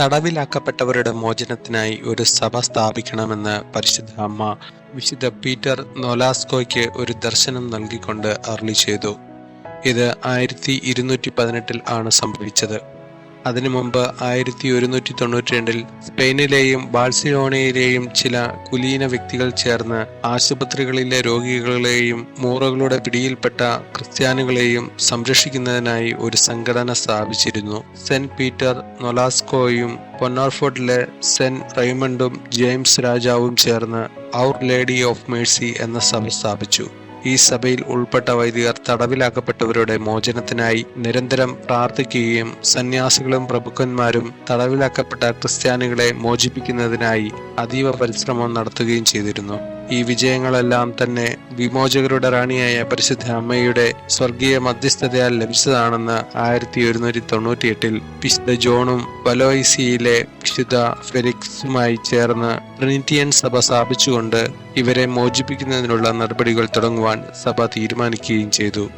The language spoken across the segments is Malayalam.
തടവിലാക്കപ്പെട്ടവരുടെ മോചനത്തിനായി ഒരു സഭ സ്ഥാപിക്കണമെന്ന് പരിശുദ്ധ അമ്മ വിശുദ്ധ പീറ്റർ നൊലാസ്കോയ്ക്ക് ഒരു ദർശനം നൽകിക്കൊണ്ട് അർലി ചെയ്തു. ഇത് ആയിരത്തി ഇരുന്നൂറ്റി പതിനെട്ടിൽ ആണ് സംഭവിച്ചത്. അതിനു മുമ്പ് ആയിരത്തി ഒരുന്നൂറ്റി തൊണ്ണൂറ്റി രണ്ടിൽ സ്പെയിനിലെയും ബാഴ്സിലോണയിലെയും ചില കുലീന വ്യക്തികൾ ചേർന്ന് ആശുപത്രികളിലെ രോഗികളെയും മൂറകളുടെ പിടിയിൽപ്പെട്ട ക്രിസ്ത്യാനികളെയും സംരക്ഷിക്കുന്നതിനായി ഒരു സംഘടന സ്ഥാപിച്ചിരുന്നു. സെന്റ് പീറ്റർ നൊലാസ്കോയും പൊന്നാർഫോർട്ടിലെ സെന്റ് റൈമണ്ടും ജെയിംസ് രാജാവും ചേർന്ന് ഔർ ലേഡി ഓഫ് മേഴ്സി എന്ന സഭ സ്ഥാപിച്ചു. ഈ സഭയിൽ ഉൾപ്പെട്ട വൈദികർ തടവിലാക്കപ്പെട്ടവരുടെ മോചനത്തിനായി നിരന്തരം പ്രാർത്ഥിക്കുകയും സന്യാസികളും പ്രഭുക്കന്മാരും തടവിലാക്കപ്പെട്ട ക്രിസ്ത്യാനികളെ മോചിപ്പിക്കുന്നതിനായി അതീവ പരിശ്രമം നടത്തുകയും ചെയ്തിരുന്നു. ഈ വിജയങ്ങളെല്ലാം തന്നെ വിമോചകരുടെ റാണിയായ പരിശുദ്ധ അമ്മയുടെ സ്വർഗീയ മധ്യസ്ഥതയാൽ ലഭിച്ചതാണെന്ന് ആയിരത്തി ഒരുന്നൂറ്റി തൊണ്ണൂറ്റി എട്ടിൽ വിശുദ്ധ ജോണും വലോയിസിയിലെ വിശുദ്ധ ഫെലിക്സുമായി ചേർന്ന് ട്രിനിറ്റിയൻ സഭ സ്ഥാപിച്ചുകൊണ്ട് ഇവരെ മോചിപ്പിക്കുന്നതിനുള്ള നടപടികൾ തുടങ്ങുവാൻ സഭ തീരുമാനിക്കുകയും ചെയ്തു.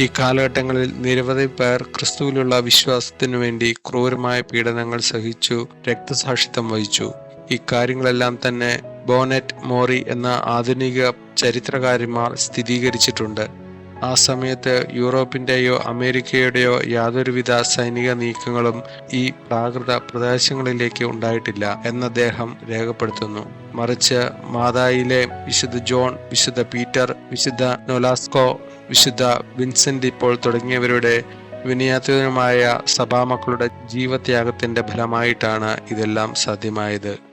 ഈ കാലഘട്ടങ്ങളിൽ നിരവധി പേർ ക്രിസ്തുവിലുള്ള വിശ്വാസത്തിനു വേണ്ടി ക്രൂരമായ പീഡനങ്ങൾ സഹിച്ചു രക്തസാക്ഷിത്വം വഹിച്ചു. ഇക്കാര്യങ്ങളെല്ലാം തന്നെ ബോനെറ്റ് മോറി എന്ന ആധുനിക ചരിത്രകാരന്മാർ സ്ഥിരീകരിച്ചിട്ടുണ്ട്. ആ സമയത്ത് യൂറോപ്പിന്റെയോ അമേരിക്കയുടെയോ യാതൊരുവിധ സൈനിക നീക്കങ്ങളും ഈ പ്രാകൃത പ്രദേശങ്ങളിലേക്ക് ഉണ്ടായിട്ടില്ല എന്ന് അദ്ദേഹം രേഖപ്പെടുത്തുന്നു. മറിച്ച് മാതായിലെ വിശുദ്ധ ജോൺ വിശുദ്ധ പീറ്റർ വിശുദ്ധ നൊലാസ്കോ വിശുദ്ധ വിൻസെന്റ് ഇപ്പോൾ തുടങ്ങിയവരുടെ വിനയാത്മകമായ സഭാമക്കളുടെ ജീവത്യാഗത്തിന്റെ ഫലമായിട്ടാണ് ഇതെല്ലാം സാധ്യമായത്.